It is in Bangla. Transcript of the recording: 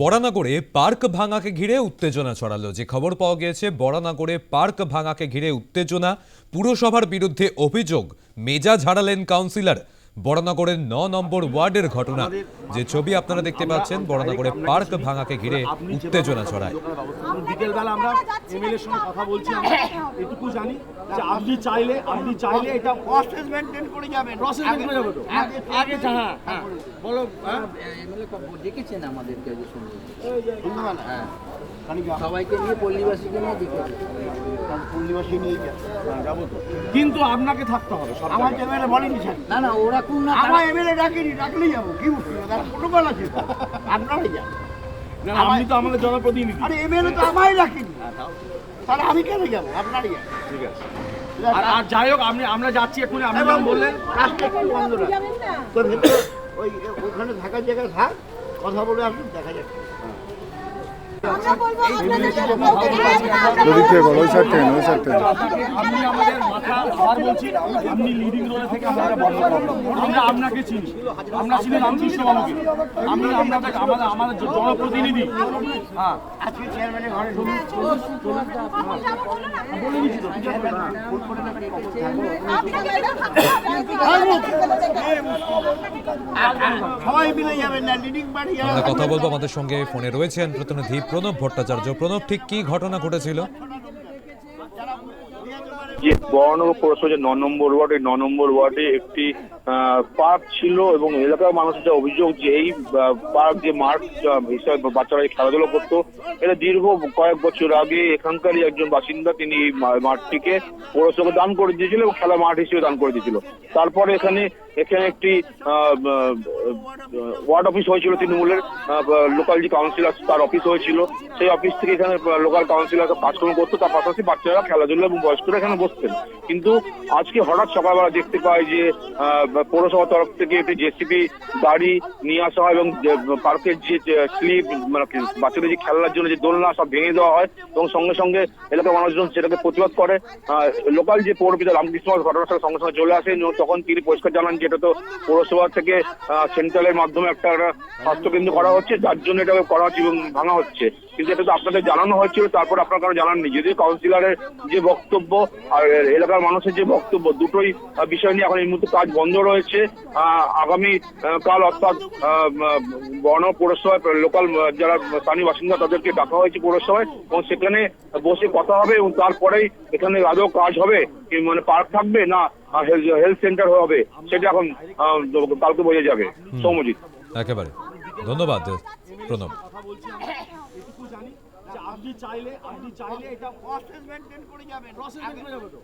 বরানগরে পার্ক ভাঙাকে ঘিরে উত্তেজনা ছড়ালো। যে খবর পাওয়া গিয়েছে, বরানগরে পার্ক ভাঙাকে ঘিরে উত্তেজনা। পুরসভার বিরুদ্ধে অভিযোগ মেজা ঝাড়ালেন কাউন্সিলর। বরানগরের ন নম্বর ওয়ার্ডের ঘটনা। যে ছবি আপনারা দেখতে পাচ্ছেন বরানগরে পার্ক ভাঙাকে ঘিরে উত্তেজনা ছড়ায়। বিকেলবেলা আমরা এমএলএ এর সঙ্গে কথা বলছি আমরা। এটুকু জানি যে আপনি চাইলে আপনি চাইলে এটা প্রসেস মেনটেন করে যাবেন। প্রসেস করে যাবে তো। আগে আগে হ্যাঁ হ্যাঁ। বলো হ্যাঁ? এমএলএ ডেকেছেন আমাদেরকে আজ ধন্যবাদ। হ্যাঁ। সবাইকে নিয়ে পল্লীবাসীকে নিয়ে ডেকেছে পূর্ণিমাসী নিয়ে যাব তো। কিন্তু আপনাকে থাকতে হবে। আমার বলেনি না না ওরা কোন না আমার এমএলএ ডাকেনি ডাকলেই যাব কি মুশকিল তার প্রোটোকল আছে আপনারাই যান। না, আপনি তো আমাদের জনপ্রতিনিধি। আরে এমএলএ তো আমায় ডাকেনি। তাহলে আমি কেন যাব? আপনারাই যান। ঠিক আছে। আর যাই হোক আপনি আমরা যাচ্ছি এক্ষুনি আপনি যখন বললেন। ওই ওখানে থাকার জায়গায় থাক কথা বলে আসুন দেখা যাচ্ছে আমরা বলব আপনাদেরকে ওদিক থেকে বলো ওই সাইড থেকে ওই সাইড থেকে আপনি আমাদের মাথা আবার বলছি আপনি লিডিং রোলে থেকে আমরা আপনাকে চিনি। আমরা চিনি রামকৃষ্ণ বাবুকে। আপনি আপনাদের আমাদের আমাদের জনপ্রতিনিধি। হ্যাঁ। আজকে চেয়ারম্যানের ঘরে ঢুকুন লিডিং আমরা কথা বলব আমাদের সঙ্গে ফোনে রয়েছেন প্রতিনিধি প্রণব ভট্টাচার্য। প্রণব ঠিক কি ঘটনা ঘটেছিল? যে বরানগর পৌরসভা যে ন নম্বর ওয়ার্ড এই ন নম্বর ওয়ার্ডে একটি পার্ক ছিল এবং এলাকার মানুষের যা অভিযোগ যে এই পার্ক যে মাঠ হিসাবে বাচ্চারা খেলাধুলা করতো, এটা দীর্ঘ কয়েক বছর আগে এখানকারই একজন বাসিন্দা তিনি এই মাঠটিকে পৌরসভা দান করে দিয়েছিল এবং খেলা মাঠ হিসেবে দান করে দিয়েছিল। তারপরে এখানে এখানে একটি ওয়ার্ড অফিস হয়েছিল তৃণমূলের লোকাল যে কাউন্সিলর তার অফিস হয়েছিল। সেই অফিস থেকে এখানে লোকাল কাউন্সিলর কাজকর্ম করতো, তার পাশাপাশি বাচ্চারা খেলাধুলা এবং বয়স্করা এখানে বসতেন কিন্তু আজকে হঠাৎ সকালবেলা দেখতে পাই যে পৌরসভার তরফ থেকে একটি জেসিবি গাড়ি নিয়ে আসা হয় এবং পার্কের যে স্লিপ মানে বাচ্চাদের যে খেলার জন্য যে দোলনা সব ভেঙে দেওয়া হয় এবং সঙ্গে সঙ্গে এলাকার মানুষজন সেটাকে প্রতিবাদ করে। লোকাল যে পৌরপিতা রামকৃষ্ণ সাথে সঙ্গে সঙ্গে চলে আসেন এবং তখন তিনি পরিষ্কার জানান যে এটা তো পৌরসভা থেকে সেন্ট্রালের মাধ্যমে একটা একটা স্বাস্থ্যকেন্দ্র করা হচ্ছে, যার জন্য এটা করা হচ্ছে এবং ভাঙা হচ্ছে। কিন্তু এটা তো আপনাদের জানানো হয়েছিল তারপর আপনার কারও জানাননি? যদিও কাউন্সিলরের যে বক্তব্য আর এলাকার মানুষের যে বক্তব্য দুটোই বিষয় নিয়ে এখন এই মুহূর্তে কাজ বন্ধ রয়েছে। আগামী কাল অর্থাৎ বর্ণ পৌরসভায় লোকাল যারা স্থানীয় বাসিন্দা তাদেরকে ডাকা হয়েছে পৌরসভায়। এবং সেখানে বসে কথা হবে এবং তারপরেই এখানে আদৌ কাজ হবে? মানে পার্ক থাকবে না হেলথ সেন্টার হবে? সেটা এখন কালকে বোঝা যাবে। সৌমজিৎ একেবারে। ধন্যবাদ প্রণব কথা বলছি আমরা এটুকু জানি যে আপনি চাইলে আপনি চাইলে এটা প্রসেস মেনটেন করে যাবেন। প্রসেস করে যাবে তো?